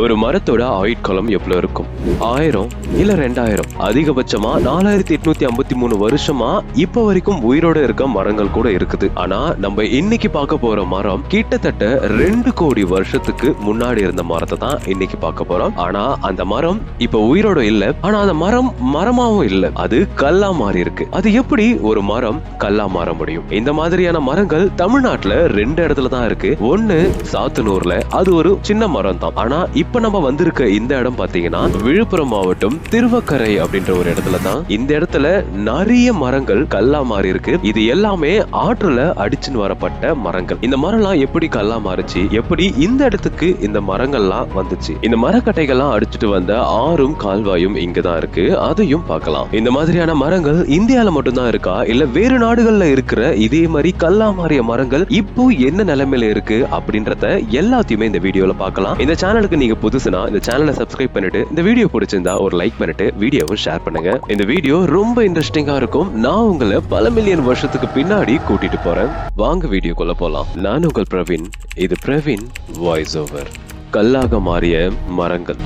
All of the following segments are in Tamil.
ஒரு மரத்தோட ஆயுட்காலம் எவ்வளவு இருக்கும்? ஆயிரம் இல்ல ரெண்டாயிரம்? அதிகபட்சமா நாலாயிரத்தி எட்நூத்தி ஐம்பத்தி மூணு வருஷமா இப்ப வரைக்கும் உயிரோட இருக்க மரங்கள் கூட இருக்குது. ஆனா நம்ம இன்னைக்கு பார்க்க போற மரம் கிட்டத்தட்ட ரெண்டு கோடி வருஷத்துக்கு முன்னாடி இருந்த மரத்தை தான் இன்னைக்கு பார்க்க போறோம். ஆனா அந்த மரம் இப்ப உயிரோட இல்ல. ஆனா அந்த மரம் மரமாவும் இல்ல. அது கல்லா மாறி இருக்கு. அது எப்படி ஒரு மரம் கல்லா மாற முடியும்? இந்த மாதிரியான மரங்கள் தமிழ்நாட்டுல ரெண்டு இடத்துல தான் இருக்கு. ஒன்னு சாத்தனூர்ல. அது ஒரு சின்ன மரம் தான் ஆனா இப்ப இப்ப நம்ம வந்திருக்க இந்த இடம் பாத்தீங்கன்னா விழுப்புரம் மாவட்டம் திருவக்கரை அப்படின்ற ஒரு இடத்துல தான் இந்த இடத்துல நிறைய மரங்கள் கல்லா மாறி இருக்கு. இது எல்லாமே ஆற்றுல அடிச்சுன்னு வரப்பட்ட மரங்கள். இந்த மரம்லாம் எப்படி கல்லா மாறுச்சு? எப்படி இந்த இடத்துக்கு இந்த மரங்கள்லாம் வந்துச்சு? இந்த மரக்கட்டைகள்லாம் அடிச்சுட்டு வந்த ஆறும் கால்வாயும் இங்கதான் இருக்கு. அதையும் பார்க்கலாம். இந்த மாதிரியான மரங்கள் இந்தியால மட்டும்தான் இருக்கா? இல்ல வேறு நாடுகள்ல இருக்கிற இதே மாதிரி கல்லா மாறிய மரங்கள் இப்போ என்ன நிலைமையில இருக்கு அப்படின்றத எல்லாத்தையுமே இந்த வீடியோல பார்க்கலாம். இந்த சேனலுக்கு நீங்க புதுசுனா இந்த சேனலை சப்ஸ்கிரைப் பண்ணிட்டு இந்த வீடியோ பிடிச்சிருந்தா ஒரு லைக் பண்ணிட்டு வீடியோவும் ஷேர் பண்ணுங்க. இந்த வீடியோ ரொம்ப இன்ட்ரெஸ்டிங்கா இருக்கும். நான் உங்களை பல மில்லியன் வருஷத்துக்கு பின்னாடி கூட்டிட்டு போறேன். வாங்க வீடியோக்குள்ள போலாம். நான் உங்கள் பிரவீன். இது பிரவீன் வாய்ஸ் ஓவர் கல்லாக மாறிய மரங்கள்.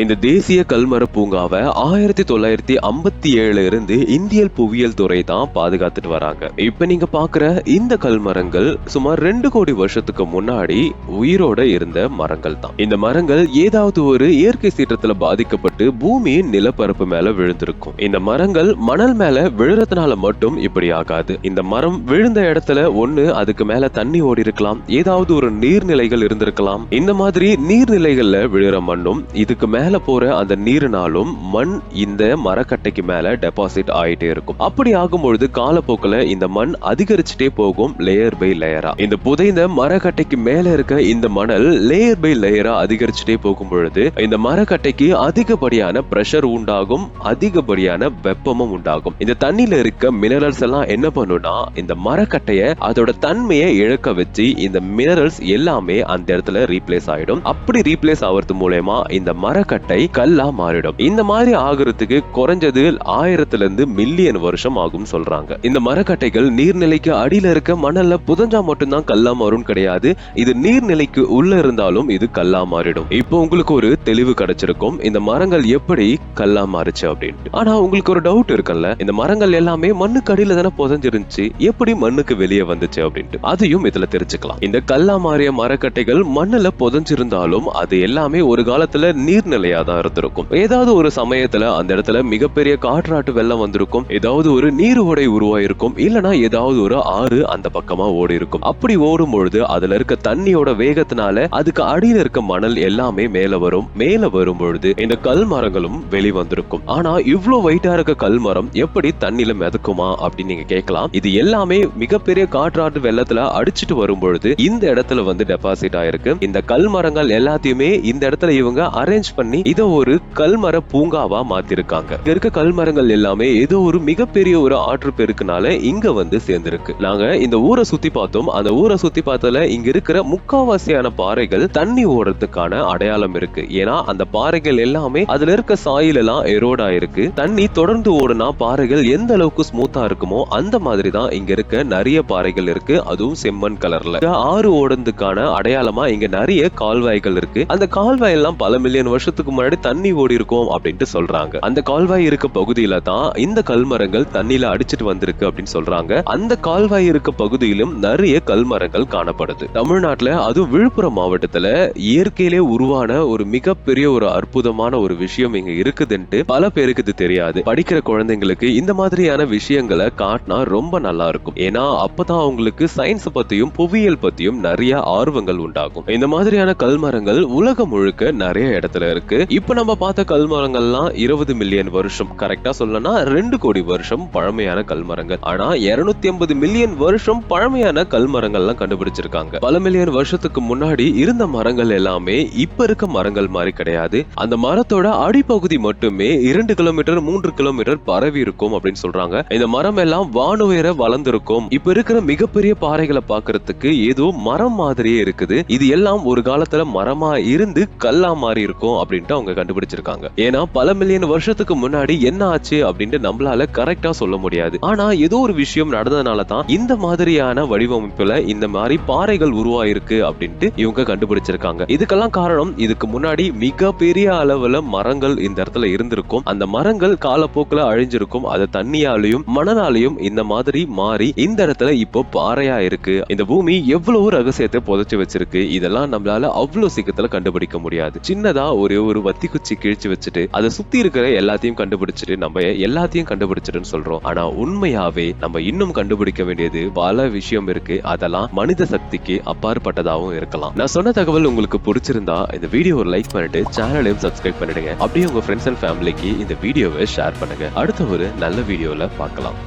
இந்த தேசிய கல்மர பூங்காவை ஆயிரத்தி தொள்ளாயிரத்தி ஐம்பத்தி ஏழுல இருந்து இந்தியல் புவியியல் துறை தான் பாதுகாத்துட்டு வராங்க. இப்ப நீங்க பாக்குற இந்த கல்மரங்கள் சுமார் ரெண்டு கோடி வருஷத்துக்கு முன்னாடி உயிரோட இருந்த மரங்கள் தான். இந்த மரங்கள் ஏதாவது ஒரு இயற்கை சீற்றத்துல பாதிக்கப்பட்டு பூமியின் நிலப்பரப்பு மேல விழுந்திருக்கும். இந்த மரங்கள் மணல் மேல விழுறதுனால மட்டும் இப்படி ஆகாது. இந்த மரம் விழுந்த இடத்துல ஒண்ணு அதுக்கு மேல தண்ணி ஓடி இருக்கலாம். ஏதாவது ஒரு நீர்நிலைகள் இருந்திருக்கலாம். இந்த மாதிரி நீர்நிலைகள்ல விழுற மண்ணும் இதுக்கு மேல போற அந்த நீரினாலும் மண் இந்த மரக்கட்டைக்கு மேல டெபாசிட் ஆயிட்டே இருக்கும். அப்படி ஆகும்பொழுது காலப்போக்கில் இந்த மண் அதிகரிச்சுட்டே போகும் லேயர் பை லேயரா இந்த புதைந்த மரக்கட்டைக்கு மேல இருக்க இந்த மணல் லேயர் பை லேயரா அதிகரிச்சுட்டே போகும் பொழுது இந்த மரக்கட்டைக்கு அதிகப்படியான பிரஷர் உண்டாகும் அதிகப்படியான வெப்பமும் உண்டாகும். இந்த தண்ணியில இருக்க மினரல்ஸ் எல்லாம் என்ன பண்ணும்னா இந்த மரக்கட்டைய அதோட தன்மையை இழக்க வச்சு இந்த மினரல்ஸ் எல்லாமே அந்த இடத்துல ரீப்ளேஸ் ஆயிடும். அப்படி ரீப்ளேஸ் ஆகிறது மூலயமா இந்த மரக்கட்டை கல்லா மாறிடும். இந்த மாதிரி ஆகுறதுக்கு குறைஞ்சது ஆயிரத்துல இருந்து மில்லியன் வருஷம் ஆகும் சொல்றாங்க. இந்த மரக்கட்டைகள் நீர்நிலைக்கு அடியில இருக்க மணல்ல புதஞ்சா மட்டும்தான் கல்லா மாறும் கிடையாது. இது நீர்நிலைக்கு உள்ள இருந்தாலும் இது கல்லா மாறிடும். இப்போ உங்களுக்கு ஒரு தெளிவு கிடைச்சிருக்கும். இந்த மரங்கள் எப்படி கல்லா மாறுச்சு அப்படின்ட்டு. ஆனா உங்களுக்கு ஒரு டவுட் இருக்குல்ல? இந்த மரங்கள் எல்லாமே மண்ணுக்கு அடியில தானே புதஞ்சிருந்துச்சு. எப்படி மண்ணுக்கு வெளியே வந்துச்சு அப்படின்ட்டு. அதையும் இதுல தெரிஞ்சுக்கலாம். இந்த கல்லா மாறிய மரக்கட்டைகள் மண்ணுல புதஞ்சிருந்தாலும் அது எல்லாமே ஒரு காலத்துல நீர்நிலை நீர்நிலையா தான் இருந்திருக்கும். ஏதாவது ஒரு சமயத்துல அந்த இடத்துல மிகப்பெரிய காற்றாட்டு வெள்ளம் வந்திருக்கும். ஏதாவது ஒரு நீர் ஓடை உருவாயிருக்கும். இல்லனா ஏதாவது ஒரு ஆறு அந்த பக்கமா ஓடி இருக்கும் அப்படி ஓடும் பொழுது அதுல இருக்க தண்ணியோட வேகத்தினால அதுக்கு அடியில இருக்க மணல் எல்லாமே மேல வரும். மேல வரும் பொழுது இந்த கல் மரங்களும் வெளி வந்திருக்கும். ஆனா இவ்வளவு வெயிட்டா இருக்க கல் மரம் எப்படி தண்ணில மிதக்குமா அப்படின்னு நீங்க கேட்கலாம். இது எல்லாமே மிகப்பெரிய காற்றாட்டு வெள்ளத்துல அடிச்சுட்டு வரும் பொழுது இந்த இடத்துல வந்து டெபாசிட் ஆயிருக்கு. இந்த கல் மரங்கள் எல்லாத்தையுமே இந்த இடத்துல இவங்க அரேஞ்ச் பண்ணி இத ஒரு கல்மர பூங்காவா மாத்திருக்காங்க. இங்க இருக்க கல்மரங்கள் எல்லாமே ஏதோ ஒரு மிகப்பெரிய ஒரு ஆற்று பெருக்குனால இங்க வந்து சேர்ந்திருக்கு. நாங்க இந்த ஊரை சுத்தி பார்த்தோம். அந்த ஊரை சுத்தி பார்த்ததுல இங்க இருக்கிற முக்காவாசியான பாறைகள் தண்ணி ஓடுறதுக்கான அடையாளம் இருக்கு. ஏன்னா அந்த பாறைகள் எல்லாமே அதுல இருக்க சாயில் எல்லாம் எரோட் ஆயிருக்கு தண்ணி தொடர்ந்து ஓடுனா பாறைகள் எந்த அளவுக்கு ஸ்மூத்தா இருக்குமோ அந்த மாதிரி தான் இங்க இருக்க நிறைய பாறைகள் இருக்கு. அதுவும் செம்மண் கலர்ல ஆறு ஓடுறதுக்கான அடையாளமா இங்க நிறைய கால்வாய்கள் இருக்கு. அந்த கால்வாய் எல்லாம் பல மில்லியன் வருஷத்துக்கு முன்னாடி தண்ணி ஓடி இருக்கும் அப்படின்ட்டு சொல்றாங்க. அந்த கால்வாய் இருக்க பகுதியில தான் இந்த கல்மரங்கள் தண்ணியில அடிச்சிட்டு வந்திருக்கு அப்படின்னு சொல்றாங்க. அந்த கால்வாய் இருக்க பகுதியிலும் நிறைய கல்மரங்கள் காணப்படுது. தமிழ்நாட்டுல அதுவும் விழுப்புரம் மாவட்டத்துல இயற்கையிலே உருவான ஒரு மிகப்பெரிய ஒரு அற்புதமான ஒரு விஷயம் இங்க இருக்குதுன்ட்டு பல பேருக்கு இது தெரியாது. படிக்கிற குழந்தைங்களுக்கு இந்த மாதிரியான விஷயங்களை காட்டினா ரொம்ப நல்லா இருக்கும். ஏன்னா அப்பதான் அவங்களுக்கு சயின்ஸ் பத்தியும் புவியியல் பத்தியும் நிறைய ஆர்வங்கள் உண்டாகும். இந்த மாதிரியான கல்மரங்கள் உலகம் முழுக்க நிறைய இடத்துல இருக்கு. இருக்கு. இப்ப நம்ம பார்த்த கல்மரங்கள்லாம் இருபது மில்லியன் வருஷம். கரெக்டா சொல்லனா ரெண்டு கோடி வருஷம் பழமையான கல்மரங்கள் ஆனா 250 ஐம்பது மில்லியன் வருஷம் பழமையான கல்மரங்கள்லாம் கண்டுபிடிச்சிருக்காங்க. பல மில்லியன் வருஷத்துக்கு முன்னாடி இருந்த மரங்கள் எல்லாமே இப்ப இருக்க மரங்கள் மாதிரி கிடையாது. அந்த மரத்தோட அடிப்பகுதி மட்டுமே இரண்டு கிலோமீட்டர் மூன்று கிலோமீட்டர் பரவி இருக்கும் அப்படின்னு சொல்றாங்க. இந்த மரம் எல்லாம் வானுயர வளர்ந்திருக்கும். இப்ப இருக்கிற மிகப்பெரிய பாறைகளை பாக்குறதுக்கு ஏதோ மரம் மாதிரியே இருக்குது. இது எல்லாம் ஒரு காலத்துல மரமா இருந்து கல்லா மாறி இருக்கும் அப்படின்ட்டு அவங்க கண்டுபிடிச்சிருக்காங்க. ஏன்னா பல மில்லியன் வருஷத்துக்கு முன்னாடி என்ன ஆச்சு அப்படின்ட்டு நம்மளால கரெக்டா சொல்ல முடியாது. ஆனா ஏதோ ஒரு விஷயம் நடந்ததுனால தான் இந்த மாதிரியான வடிவமைப்புல இந்த மாதிரி பாறைகள் உருவாயிருக்கு அப்படின்ட்டு இவங்க கண்டுபிடிச்சிருக்காங்க. இதுக்கெல்லாம் காரணம் இதுக்கு முன்னாடி மிக பெரிய அளவுல மரங்கள் இந்த இடத்துல இருந்திருக்கும். அந்த மரங்கள் காலப்போக்குல அழிஞ்சிருக்கும். அது தண்ணியாலையும் மணலாலையும் இந்த மாதிரி மாறி இந்த இடத்துல இப்போ பாறையா இருக்கு. இந்த பூமி எவ்வளவு ரகசியத்தை புதைச்சு வச்சிருக்கு? இதெல்லாம் நம்மளால அவ்வளவு சீக்கிரத்துல கண்டுபிடிக்க முடியாது. சின்னதா ஒரு ஒரு வத்தி குச்சி கிழிச்சு வச்சுட்டு அதை சுத்தி இருக்கிற எல்லாத்தையும் கண்டுபிடிச்சிட்டு நம்ம எல்லாத்தையும் கண்டுபிடிச்சிட்டுன்னு சொல்றோம். ஆனா உண்மையாவே நம்ம இன்னும் கண்டுபிடிக்க வேண்டியது பல விஷயம் இருக்கு. அதெல்லாம் மனித சக்திக்கு அப்பாற்பட்டதாகவும் இருக்கலாம். நான் சொன்ன தகவல் உங்களுக்கு பிடிச்சிருந்தா இந்த வீடியோ ஒரு லைக் பண்ணிட்டு சேனலையும் சப்ஸ்கிரைப் பண்ணிடுங்க. அப்படியே உங்க ஃப்ரெண்ட்ஸ் அண்ட் ஃபேமிலிக்கு இந்த வீடியோவை ஷேர் பண்ணுங்க. அடுத்த ஒரு நல்ல வீடியோல பார்க்கலாம்.